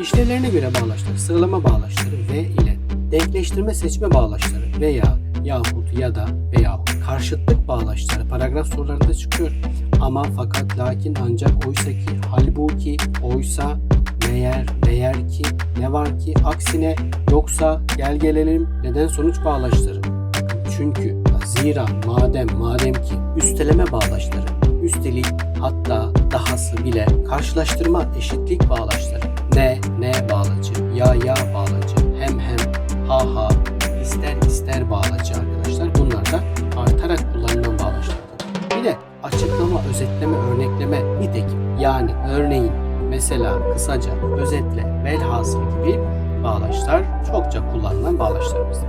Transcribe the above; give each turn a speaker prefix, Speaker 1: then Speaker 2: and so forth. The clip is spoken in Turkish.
Speaker 1: İşlevlerine göre bağlaçları sıralama bağlaçları ve ile denkleştirme seçme bağlaçları veya yahut ya da veya karşıtlık bağlaçları paragraf sorularında çıkıyor. Ama fakat lakin ancak oysa ki halbuki oysa meğer meğer ki ne var ki aksine yoksa gel gelelim neden sonuç bağlaçları. Çünkü zira madem madem ki üsteleme bağlaçları üstelik hatta dahası bile karşılaştırma eşitlik bağlaçları ne ne bağlacı? Ya ya bağlacı. Hem hem. Ha ha. İster ister bağlacı arkadaşlar. Bunlar da artarak kullanılan bağlaçlardır. Bir de açıklama, özetleme, örnekleme nitekim. Yani örneğin mesela kısaca, özetle, velhasıl gibi bağlaçlar çokça kullanılan bağlaçlarımızdır.